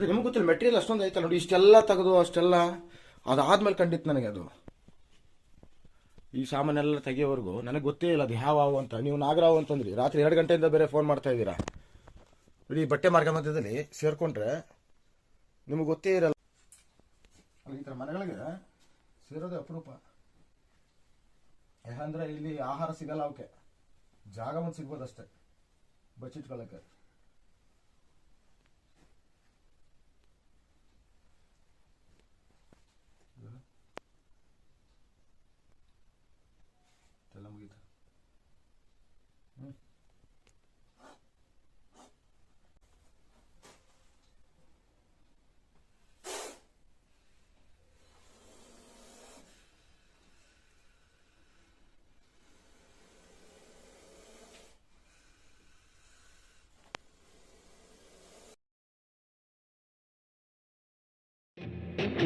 ಅದೇ ನಿಮ್ಗೆ ಗೊತ್ತಿಲ್ಲ ಮೆಟೀರಿಯಲ್ ಅಷ್ಟೊಂದು ಐತಲ್ಲ ನೋಡಿ, ಇಷ್ಟೆಲ್ಲ ತೆಗೆದು, ಅಷ್ಟೆಲ್ಲ. ಅದಾದ್ಮೇಲೆ ಕಂಡಿತ್ತು ನನಗೆ ಅದು. ಈ ಸಾಮಾನೆಲ್ಲ ತೆಗಿಯೋವರೆಗೂ ನನಗೆ ಗೊತ್ತೇ ಇಲ್ಲ ಅದು ಯಾವ ಅಂತ. ನೀವು ನಾಗರಾವು ಅಂತಂದ್ರಿ, ರಾತ್ರಿ ಎರಡು ಗಂಟೆಯಿಂದ ಬೇರೆ ಫೋನ್ ಮಾಡ್ತಾ ಇದ್ದೀರಾ? ಇಲ್ಲಿ ಬಟ್ಟೆ ಮಾರ್ಗ ಮಧ್ಯದಲ್ಲಿ ಸೇರ್ಕೊಂಡ್ರೆ ನಿಮಗೆ ಗೊತ್ತೇ ಇರಲ್ಲ. ಈ ಥರ ಮನೆಗಳಿಗೆ ಸೇರೋದು ಅಪರೂಪ. ಯಾಕಂದರೆ ಇಲ್ಲಿ ಆಹಾರ ಸಿಗಲ್ಲ ಅವಕ್ಕೆ ಜಾಗ ಒಂದು ಸಿಗ್ಬೋದಷ್ಟೇ ಬಚ್ಚಿಟ್ಕೊಳ್ಳೋಕ್ಕೆ ಈ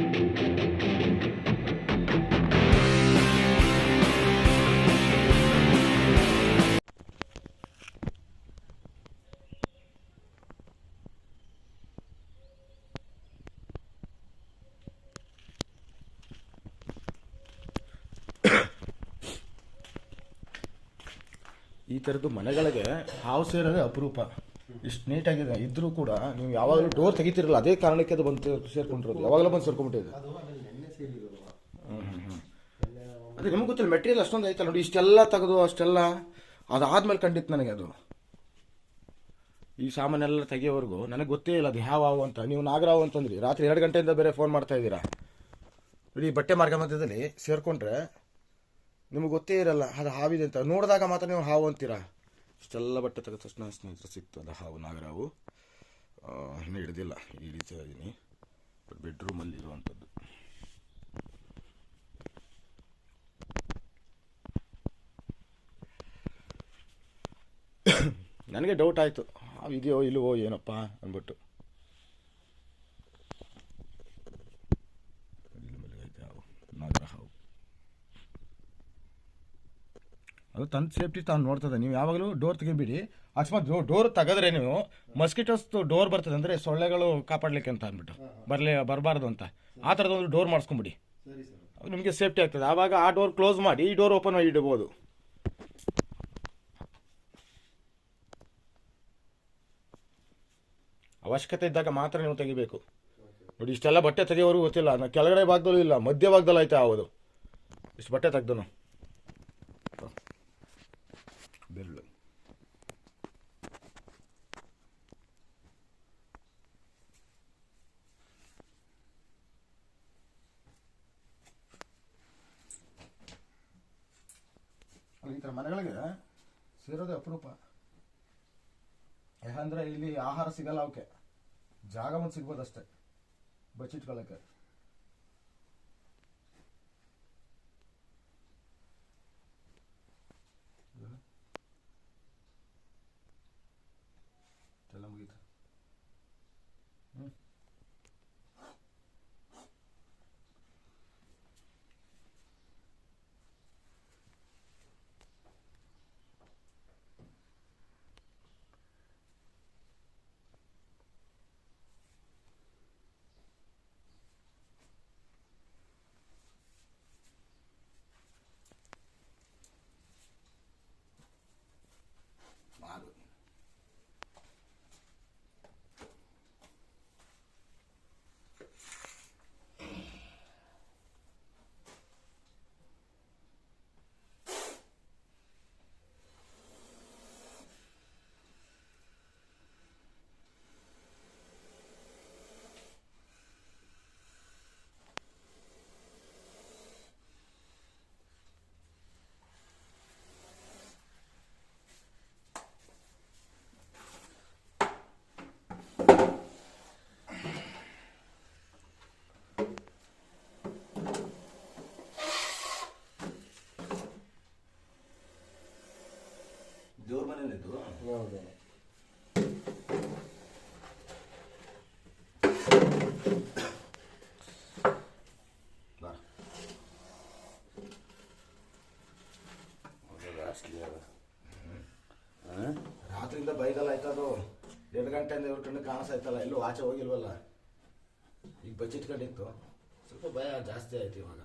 ಥರದ್ದು ಮನೆಗಳಿಗೆ ಹಾವು ಸೇರೋದೇ ಅಪರೂಪ. ಇಷ್ಟು ನೀಟಾಗಿದೆ ಇದ್ರೂ ಕೂಡ ನೀವು ಯಾವಾಗಲೂ ಡೋರ್ ತೆಗಿತಿರಲ್ಲ ಅದೇ ಕಾರಣಕ್ಕೆ ಅದು ಬಂದು ಸೇರ್ಕೊಂಡಿರೋದು. ಯಾವಾಗಲೂ ಬಂದು ಸೇರ್ಕೊಂಡ್ಬಿಟ್ಟಿದೆ. ಅದು ನಿಮ್ಗೆ ಗೊತ್ತಿಲ್ಲ ಮೆಟೀರಿಯಲ್ ಅಷ್ಟೊಂದು ಐತಲ್ಲ ನೋಡಿ ಇಷ್ಟೆಲ್ಲ ತೆಗೆದು ಅಷ್ಟೆಲ್ಲ ಅದಾದ್ಮೇಲೆ ಕಂಡಿತ್ತು ನನಗೆ ಅದು. ಈ ಸಾಮಾನೆಲ್ಲ ತೆಗಿಯೋವರೆಗೂ ನನಗೆ ಗೊತ್ತೇ ಇಲ್ಲ ಅದು ಯಾವ ಹಾವು ಅಂತ. ನೀವು ನಾಗರಾವು ಅಂತಂದ್ರಿ ರಾತ್ರಿ ಎರಡು ಗಂಟೆಯಿಂದ ಬೇರೆ ಫೋನ್ ಮಾಡ್ತಾ ಇದ್ದೀರಾ? ನೋಡಿ ಬಟ್ಟೆ ಮಾರ್ಗ ಮಧ್ಯದಲ್ಲಿ ಸೇರ್ಕೊಂಡ್ರೆ ನಿಮಗೆ ಗೊತ್ತೇ ಇರಲ್ಲ ಅದು ಹಾವಿದೆ ಅಂತ. ನೋಡಿದಾಗ ಮಾತ್ರ ನೀವು ಹಾವು ಅಂತೀರಾ? ಇಷ್ಟೆಲ್ಲ ಬಟ್ಟೆ ತೆಗೆದ ತಕ್ಷಣ ಸ್ನೇಹಿತರು ಸಿಕ್ತು. ಅದು ಹಾವು, ನಾಗರಾವು. ಇನ್ನೂ ಹಿಡ್ದಿಲ್ಲ. ಹಿಡಿತಾ ಇದ್ದೀನಿ ಬೆಡ್ರೂಮಲ್ಲಿ ಇರುವಂಥದ್ದು. ನನಗೆ ಡೌಟ್ ಆಯಿತು. ಇದೆಯೋ ಇಲ್ಲವೋ ಏನಪ್ಪ ಅಂದ್ಬಿಟ್ಟು ಇಲ್ಲಿ ಮಲಗೈತೆ ಹಾವು ನಾಗರ ಹಾವು ಅದು ತನ್ನ ಸೇಫ್ಟಿ ತಾನು ನೋಡ್ತದೆ. ನೀವು ಯಾವಾಗಲೂ ಡೋರ್ ತೆಗಿಬಿಡಿ. ಅಕಸ್ಮಾತ್ ಡೋರ್ ತೆಗೆದ್ರೆ ನೀವು ಮಸ್ಕಿಟೋಸ್ ಡೋರ್ ಬರ್ತದೆ ಅಂದರೆ ಸೊಳ್ಳೆಗಳು ಕಾಪಾಡಲಿಕ್ಕೆ ಅಂತ ಅಂದ್ಬಿಟ್ಟು. ಬರಲಿ, ಬರಬಾರ್ದು ಅಂತ. ಆ ಥರದೊಂದು ಡೋರ್ ಮಾಡಿಸ್ಕೊಂಬಿಡಿ. ಅದು ನಿಮಗೆ ಸೇಫ್ಟಿ ಆಗ್ತದೆ. ಆವಾಗ ಆ ಡೋರ್ ಕ್ಲೋಸ್ ಮಾಡಿ ಈ ಡೋರ್ ಓಪನ್ ಮಾಡಿ ಇಡಬಹುದು ಅವಶ್ಯಕತೆ ಇದ್ದಾಗ ಮಾತ್ರ ನೀವು ತೆಗಿಬೇಕು. ನೋಡಿ, ಇಷ್ಟೆಲ್ಲ ಬಟ್ಟೆ ತೆಗಿಯೋರು ಗೊತ್ತಿಲ್ಲ. ಕೆಳಗಡೆ ಭಾಗದಲ್ಲೂ ಇಲ್ಲ. ಮಧ್ಯ ಭಾಗದಲ್ಲಿ ಆಯ್ತಾ ಆಗೋದು ಇಷ್ಟು ಬಟ್ಟೆ ತೆಗ್ದನು. ಬೆರಳು. ಈ ಥರ ಮನೆಗಳಿಗೆ ಸೇರೋದೇ ಅಪರೂಪ. ಯಾಕಂದ್ರೆ ಇಲ್ಲಿ ಆಹಾರ ಸಿಗಲ್ಲ ಅವಕ್ಕೆ. ಜಾಗ ಒಂದು ಸಿಗ್ಬೋದಷ್ಟೇ ಬಚ್ಚಿಟ್ಕೊಳ್ಳೋಕ್ಕೆ ಎಲ್ಲ ಮುಗೀತು ಹ್ಞೂ ಮಾಡು ದೇವ್ರ ಮನೇಲಿದ್ದು ಹೌದು. ಬಾ. ರಾತ್ರಿಯಿಂದ ಬೈದಲ್ಲ ಆಯ್ತದು. ಅದು ಎರಡು ಗಂಟೆಯಿಂದ ಇವ್ರ ಕಣ್ಣು ಕಾಣಿಸ್ತಾಯ್ತಲ್ಲ ಎಲ್ಲೂ ಆಚೆ ಹೋಗಿಲ್ವಲ್ಲ? ಈಗ ಬಜೆಟ್ ಕಂಡಿತ್ತು ಸ್ವಲ್ಪ ಭಯ ಜಾಸ್ತಿ ಆಯ್ತು ಇವಾಗ.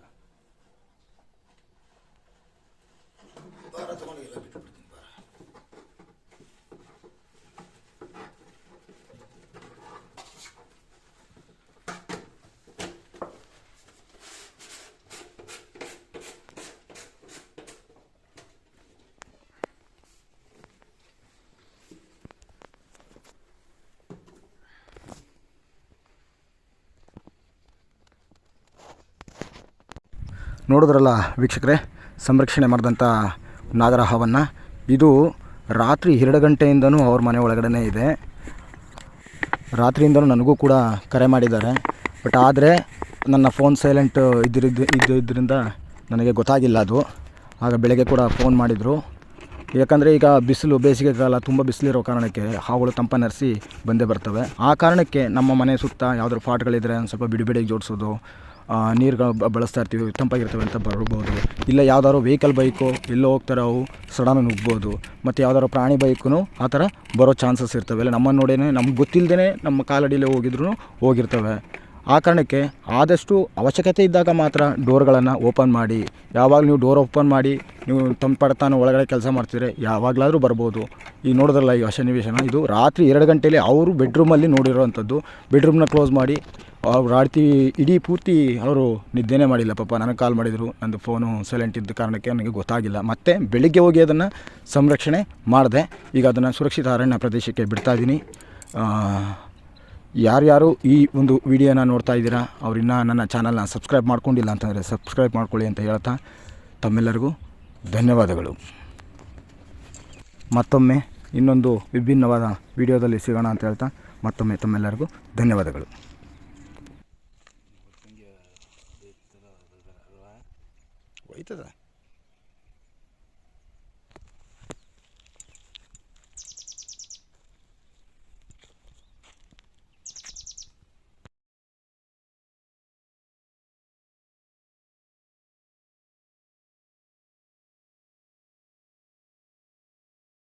ನೋಡಿದ್ರಲ್ಲ ವೀಕ್ಷಕರೇ ಸಂರಕ್ಷಣೆ ಮಾಡಿದಂಥ ನಾಗರಹಾವನ್ನು ಇದು ರಾತ್ರಿ ಎರಡು ಗಂಟೆಯಿಂದನೂ ಅವ್ರ ಮನೆ ಒಳಗಡೆ ಇದೆ ರಾತ್ರಿಯಿಂದನೂ ನನಗೂ ಕೂಡ ಕರೆ ಮಾಡಿದ್ದಾರೆ ಬಟ್ ಆದರೆ ನನ್ನ ಫೋನ್ ಸೈಲೆಂಟ್ ಇದ್ದಿದ್ದು ಇದ್ದಿದ್ದರಿಂದ ನನಗೆ ಗೊತ್ತಾಗಿಲ್ಲ ಅದು ಆಗ ಬೆಳಗ್ಗೆ ಕೂಡ ಫೋನ್ ಮಾಡಿದರು ಯಾಕಂದರೆ ಈಗ ಬಿಸಿಲು ಬೇಸಿಗೆ ಕಾಲ ತುಂಬ ಬಿಸಿಲಿರೋ ಕಾರಣಕ್ಕೆ ಹಾವುಗಳು ತಂಪನರಿಸಿ ಬಂದೇ ಬರ್ತವೆ. ಆ ಕಾರಣಕ್ಕೆ ನಮ್ಮ ಮನೆ ಸುತ್ತ ಯಾವ್ದಾದ್ರು ಪಾಟ್ಗಳಿದ್ದರೆ ಒಂದು ಸ್ವಲ್ಪ ಬಿಡಿ ಬಿಡಿಗೆ ಜೋಡಿಸೋದು ನೀರುಗಳು ಬಳಸ್ತಾ ಇರ್ತೀವಿ, ತಂಪಾಗಿರ್ತವೆ ಅಂತ ಬರ್ಬೋದು ಇಲ್ಲ ಯಾವ್ದಾದ್ರು ವೆಹಿಕಲ್ ಬೈಕು ಎಲ್ಲೋ ಹೋಗ್ತಾರೆ ಅವು ಸಡನ್ ನುಗ್ಬೋದು. ಮತ್ತು ಯಾವ್ದಾದ್ರು ಪ್ರಾಣಿ ಬೈಕು ಆ ಥರ ಬರೋ ಚಾನ್ಸಸ್ ಇರ್ತವೆ. ಇಲ್ಲ ನಮ್ಮನ್ನು ನೋಡೇ ನಮ್ಗೆ ಗೊತ್ತಿಲ್ಲದೇ ನಮ್ಮ ಕಾಲಡಿಲೇ ಹೋಗಿದ್ರು ಹೋಗಿರ್ತವೆ. ಆ ಕಾರಣಕ್ಕೆ ಆದಷ್ಟು ಅವಶ್ಯಕತೆ ಇದ್ದಾಗ ಮಾತ್ರ ಡೋರ್ಗಳನ್ನು ಓಪನ್ ಮಾಡಿ. ಯಾವಾಗ ನೀವು ಡೋರ್ ಓಪನ್ ಮಾಡಿ, ನೀವು ತಮ್ಮ ಪಡ್ತಾನೆ ಒಳಗಡೆ ಕೆಲಸ ಮಾಡ್ತಿದ್ರೆ ಯಾವಾಗಲಾದರೂ ಬರ್ಬೋದು. ಈಗ ನೋಡಿದ್ರಲ್ಲ ಈ ಸನ್ನಿವೇಶನ ಇದು ರಾತ್ರಿ ಎರಡು ಗಂಟೆಯಲ್ಲಿ ಅವರು ಬೆಡ್ರೂಮಲ್ಲಿ ನೋಡಿರೋವಂಥದ್ದು. ಬೆಡ್ರೂಮ್ನ ಕ್ಲೋಸ್ ಮಾಡಿ, ಅವ್ರು ರಾತ್ರಿ ಇಡೀ ಪೂರ್ತಿ ಅವರು ನಿದ್ದೆನೇ ಮಾಡಿಲ್ಲ ಪಾಪ. ನನಗೆ ಕಾಲ್ ಮಾಡಿದರು, ನಂದು ಫೋನು ಸೈಲೆಂಟ್ ಇದ್ದ ಕಾರಣಕ್ಕೆ ನನಗೆ ಗೊತ್ತಾಗಿಲ್ಲ. ಮತ್ತು ಬೆಳಿಗ್ಗೆ ಹೋಗಿ ಅದನ್ನು ಸಂರಕ್ಷಣೆ ಮಾಡಿದೆ. ಈಗ ಅದನ್ನು ಸುರಕ್ಷಿತ ಅರಣ್ಯ ಪ್ರದೇಶಕ್ಕೆ ಬಿಡ್ತಾ ಇದ್ದೀನಿ. ಯಾರ್ಯಾರು ಈ ಒಂದು ವಿಡಿಯೋನ ನೋಡ್ತಾ ಇದ್ದೀರಾ, ಅವರಿನ್ನ ನನ್ನ ಚಾನಲ್ನ ಸಬ್ಸ್ಕ್ರೈಬ್ ಮಾಡ್ಕೊಂಡಿಲ್ಲ ಅಂತಂದರೆ ಸಬ್ಸ್ಕ್ರೈಬ್ ಮಾಡ್ಕೊಳ್ಳಿ ಅಂತ ಹೇಳ್ತಾ ತಮ್ಮೆಲ್ಲರಿಗೂ ಧನ್ಯವಾದಗಳು. ಮತ್ತೊಮ್ಮೆ ಇನ್ನೊಂದು ವಿಭಿನ್ನವಾದ ವಿಡಿಯೋದಲ್ಲಿ ಸಿಗೋಣ ಅಂತ ಹೇಳ್ತಾ ಮತ್ತೊಮ್ಮೆ ತಮ್ಮೆಲ್ಲರಿಗೂ ಧನ್ಯವಾದಗಳು. ಹೋಯ್ತದ